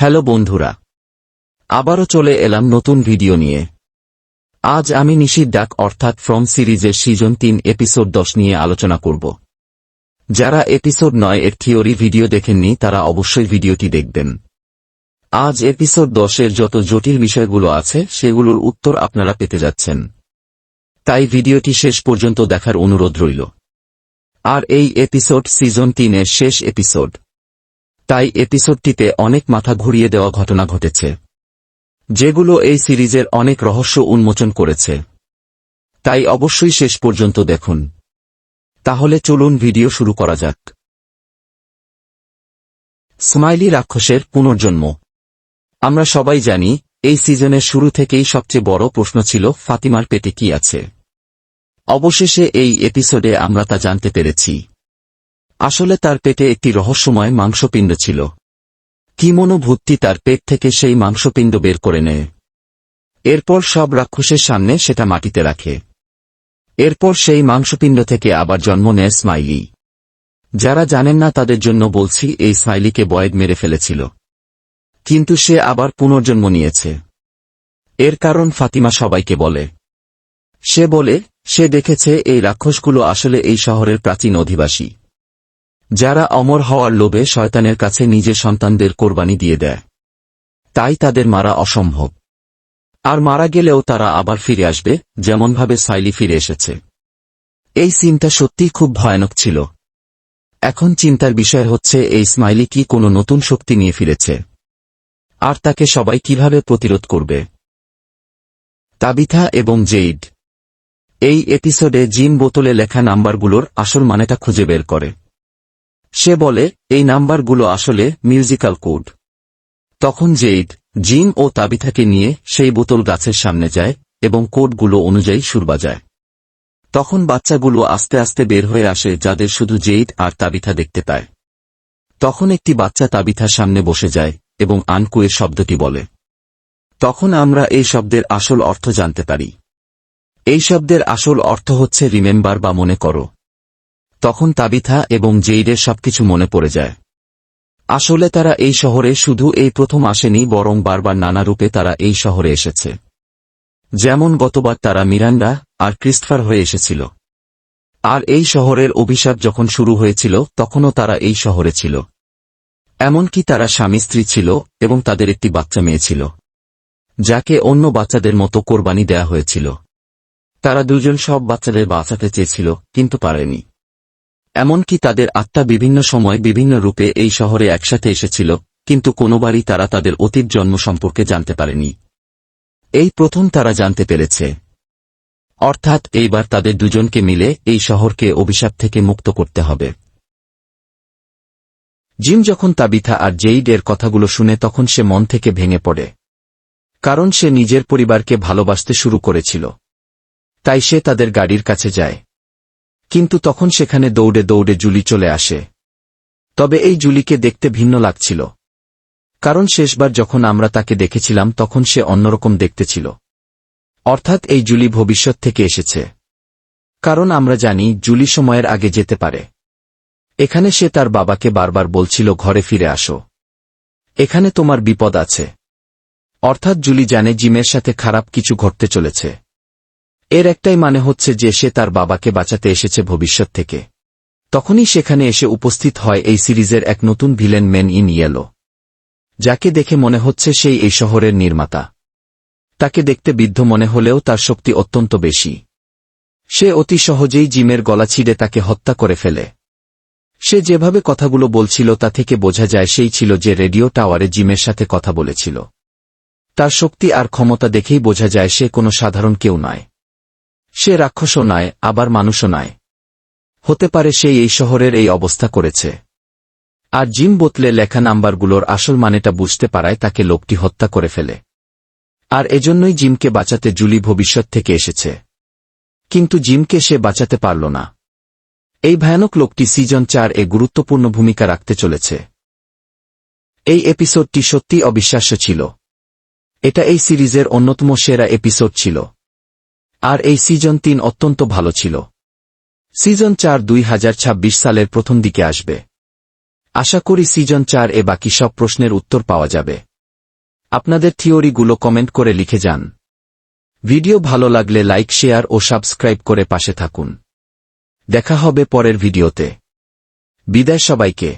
Hello বন্ধুরা। আবারও চলে এলাম নতুন ভিডিও নিয়ে। আজ আমি নিশির ডাক অর্থাৎ ফ্রম সিরিজের সিজন তিন, এপিসোড দশ নিয়ে আলোচনা করব। যারা এপিসোড নয় এর থিওরি ভিডিও দেখেননি, তারা অবশ্যই ভিডিওটি দেখবেন। আজ এপিসোড দশের যত জটিল বিষয়গুলো আছে, সেগুলোর উত্তর আপনারা পেতে যাচ্ছেন। তাই ভিডিওটি শেষ পর্যন্ত দেখার অনুরোধ রইল। আর এই এপিসোড সিজন তিনের শেষ এপিসোড। তাই এপিসোডটিতে অনেক মাথা ঘুরিয়ে দেওয়া ঘটনা ঘটেছে, যেগুলো এই সিরিজের অনেক রহস্য উন্মোচন করেছে। তাই অবশ্যই শেষ পর্যন্ত দেখুন। তাহলে চলুন ভিডিও শুরু করা যাক। স্মাইলি রাক্ষসের পুনর্জন্ম। আমরা সবাই জানি, এই সিজনের শুরু থেকেই সবচেয়ে বড় প্রশ্ন ছিল, ফাতিমার পেটে কি আছে? অবশেষে এই এপিসোডে আমরা তা জানতে পেরেছি। আসলে তার পেটে একটি রহস্যময় মাংসপিণ্ড ছিল। কিমনো ভূতটি তার পেট থেকে সেই মাংসপিণ্ড বের করে নেয়। এরপর সব রাক্ষসের সামনে সেটা মাটিতে রাখে। এরপর সেই মাংসপিণ্ড থেকে আবার জন্ম নেয় স্মাইলি। যারা জানেন না তাদের জন্য বলছি, এই স্মাইলিকে বয়েড মেরে ফেলেছিল। কিন্তু সে আবার পুনর্জন্ম নিয়েছে। এর কারণ ফাতিমা সবাইকে বলে। সে বলে, সে দেখেছে এই রাক্ষসগুলো আসলে এই শহরের প্রাচীন অধিবাসী। যারা অমর হওয়ার লোভে শয়তানের কাছে নিজের সন্তানদের কোরবানি দিয়ে দেয়। তাই তাদের মারা অসম্ভব। আর মারা গেলেও তারা আবার ফিরে আসবে, যেমনভাবে সাইলি ফিরে এসেছে। এই সিনটা সত্যিই খুব ভয়ানক ছিল। এখন চিন্তার বিষয় হচ্ছে, এই স্মাইলি কি কোনো নতুন শক্তি নিয়ে ফিরেছে? আর তাকে সবাই কীভাবে প্রতিরোধ করবে? তাবিথা এবং জেইড। এই এপিসোডে জিম বোতলে লেখা নাম্বারগুলোর আসল মানেটা খুঁজে বের করে। সে বলে, এই নাম্বারগুলো আসলে মিউজিক্যাল কোড। তখন জেইড জিম ও তাবিথাকে নিয়ে সেই বোতল গাছের সামনে যায় এবং কোডগুলো অনুযায়ী সুর বাজায়। তখন বাচ্চাগুলো আস্তে আস্তে বের হয়ে আসে যাদের শুধু জেইড আর তাবিথা দেখতে পায়। তখন একটি বাচ্চা তাবিথার সামনে বসে যায় এবং আনকুয়ের শব্দটি বলে। তখন আমরা এই শব্দের আসল অর্থ জানতে পারি। এই শব্দের আসল অর্থ হচ্ছে, রিমেম্বার বা মনে করো। তখন তাবিথা এবং জেইডের সবকিছু মনে পড়ে যায়। আসলে তারা এই শহরে শুধু এই প্রথম আসেনি, বরং বারবার নানা রূপে তারা এই শহরে এসেছে। যেমন গতবার তারা মিরান্ডা আর ক্রিস্টফার হয়ে এসেছিল। আর এই শহরের অভিশাপ যখন শুরু হয়েছিল, তখনও তারা এই শহরে ছিল। এমনকি তারা স্বামী স্ত্রী ছিল এবং তাদের একটি বাচ্চা মেয়ে ছিল, যাকে অন্য বাচ্চাদের মতো কোরবানি দেয়া হয়েছিল। তারা দুজন সব বাচ্চাদের বাঁচাতে চেয়েছিল, কিন্তু পারেনি। এমনকি তাদের আত্মা বিভিন্ন সময় বিভিন্ন রূপে এই শহরে একসাথে এসেছিল, কিন্তু কোনোবারই তারা তাদের অতীত জন্ম সম্পর্কে জানতে পারেনি। এই প্রথম তারা জানতে পেরেছে। অর্থাৎ এইবার তাদের দুজনকে মিলে এই শহরকে অভিশাপ থেকে মুক্ত করতে হবে। জিম যখন তাবিথা আর জেইড এর কথাগুলো শুনে তখন সে মন থেকে ভেঙে পড়ে। কারণ সে নিজের পরিবারকে ভালোবাসতে শুরু করেছিল। তাই সে তাদের গাড়ির কাছে যায়। কিন্তু তখন সেখানে দৌড়ে দৌড়ে জুলি চলে আসে। তবে এই জুলিকে দেখতে ভিন্ন লাগছিল। কারণ শেষবার যখন আমরা তাকে দেখেছিলাম, তখন সে অন্যরকম দেখতে ছিল। অর্থাৎ এই জুলি ভবিষ্যৎ থেকে এসেছে। কারণ আমরা জানি, জুলি সময়ের আগে যেতে পারে। এখানে সে তার বাবাকে বারবার বলছিল, ঘরে ফিরে আসো। এখানে তোমার বিপদ আছে। অর্থাৎ জুলি জানে, জিমের সাথে খারাপ কিছু ঘটতে চলেছে। এর একটাই মানে হচ্ছে যে সে তার বাবাকে বাঁচাতে এসেছে ভবিষ্যৎ থেকে। তখনই সেখানে এসে উপস্থিত হয় এই সিরিজের এক নতুন ভিলেন মেন ইন ইয়েলো। যাকে দেখে মনে হচ্ছে সেই এই শহরের নির্মাতা। তাকে দেখতে বিদ্ধ মনে হলেও তার শক্তি অত্যন্ত বেশি। সে অতি সহজেই জিমের গলা ছিঁড়ে তাকে হত্যা করে ফেলে। সে যেভাবে কথাগুলো বলছিল তা থেকে বোঝা যায় সেই ছিল যে রেডিও টাওয়ারে জিমের সাথে কথা বলেছিল। তার শক্তি আর ক্ষমতা দেখেই বোঝা যায় সে কোনো সাধারণ কেউ নয়। সে রাক্ষসও নয় আবার মানুষও নয় হতে পারে সে এই শহরের এই অবস্থা করেছে। আর জিম বোতলে লেখা নাম্বারগুলোর আসল মানেটা বুঝতে পারায় তাকে লোকটি হত্যা করে ফেলে। আর এজন্যই জিমকে বাঁচাতে জুলি ভবিষ্যৎ থেকে এসেছে। কিন্তু জিমকে সে বাঁচাতে পারল না। এই ভয়ানক লোকটি সিজন চার এ গুরুত্বপূর্ণ ভূমিকা রাখতে চলেছে। এই এপিসোডটি সত্যি অবিশ্বাস্য ছিল। এটা এই সিরিজের অন্যতম সেরা এপিসোড ছিল। আর এই সিজন তিন অত্যন্ত ভালো ছিল। সিজন চার দুই হাজার ছাব্বিশ সালের প্রথম দিকে আসবে। আশা করি সিজন চার এ বাকি সব প্রশ্নের উত্তর পাওয়া যাবে। আপনাদের থিওরিগুলো কমেন্ট করে লিখে যান। ভিডিও ভালো লাগলে লাইক, শেয়ার ও সাবস্ক্রাইব করে পাশে থাকুন। দেখা হবে পরের ভিডিওতে। বিদায় সবাইকে।